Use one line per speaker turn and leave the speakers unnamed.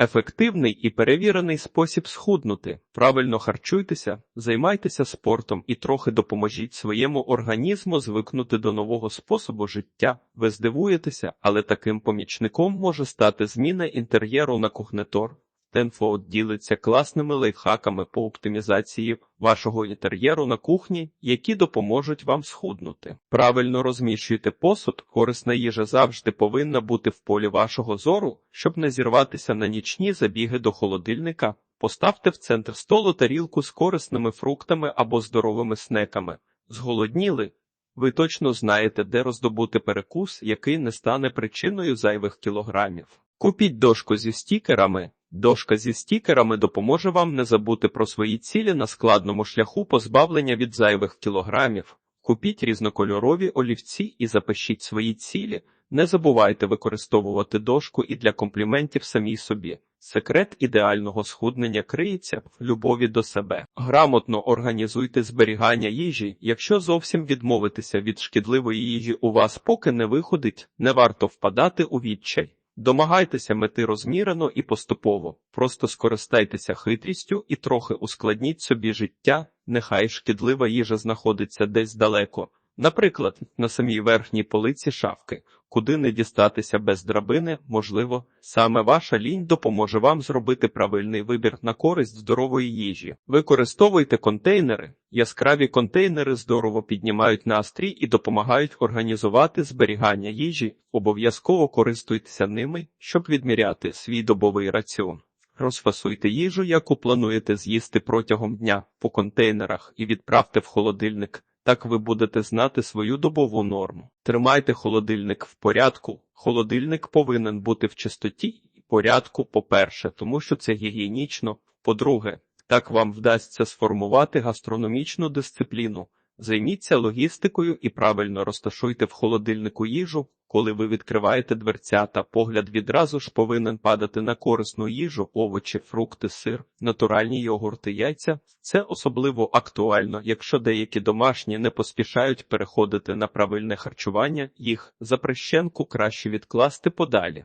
Ефективний і перевірений спосіб схуднути. Правильно харчуйтеся, займайтеся спортом і трохи допоможіть своєму організму звикнути до нового способу життя. Ви здивуєтеся, але таким помічником може стати зміна інтер'єру на кухнетор. Тенфоут ділиться класними лайфхаками по оптимізації вашого інтер'єру на кухні, які допоможуть вам схуднути. Правильно розміщуйте посуд, корисна їжа завжди повинна бути в полі вашого зору, щоб не зірватися на нічні забіги до холодильника. Поставте в центр столу тарілку з корисними фруктами або здоровими снеками. Зголодніли? Ви точно знаєте, де роздобути перекус, який не стане причиною зайвих кілограмів. Купіть дошку зі стікерами. Дошка зі стікерами допоможе вам не забути про свої цілі на складному шляху позбавлення від зайвих кілограмів. Купіть різнокольорові олівці і запишіть свої цілі. Не забувайте використовувати дошку і для компліментів самій собі. Секрет ідеального схуднення криється в любові до себе. Грамотно організуйте зберігання їжі. Якщо зовсім відмовитися від шкідливої їжі у вас поки не виходить, не варто впадати у відчай. Домагайтеся мети розмірено і поступово. Просто скористайтеся хитрістю і трохи ускладніть собі життя. Нехай шкідлива їжа знаходиться десь далеко. Наприклад, на самій верхній полиці шафки, куди не дістатися без драбини, можливо, саме ваша лінь допоможе вам зробити правильний вибір на користь здорової їжі. Використовуйте контейнери. Яскраві контейнери здорово піднімають настрій і допомагають організувати зберігання їжі. Обов'язково користуйтеся ними, щоб відміряти свій добовий раціон. Розфасуйте їжу, яку плануєте з'їсти протягом дня по контейнерах і відправте в холодильник. Так ви будете знати свою добову норму. Тримайте холодильник в порядку. Холодильник повинен бути в чистоті і порядку, по-перше, тому що це гігієнічно. По-друге, так вам вдасться сформувати гастрономічну дисципліну. Займіться логістикою і правильно розташуйте в холодильнику їжу. Коли ви відкриваєте дверцята, погляд відразу ж повинен падати на корисну їжу, овочі, фрукти, сир, натуральні йогурти, яйця. Це особливо актуально, якщо деякі домашні не поспішають переходити на правильне харчування, їх запрещенку краще відкласти подалі.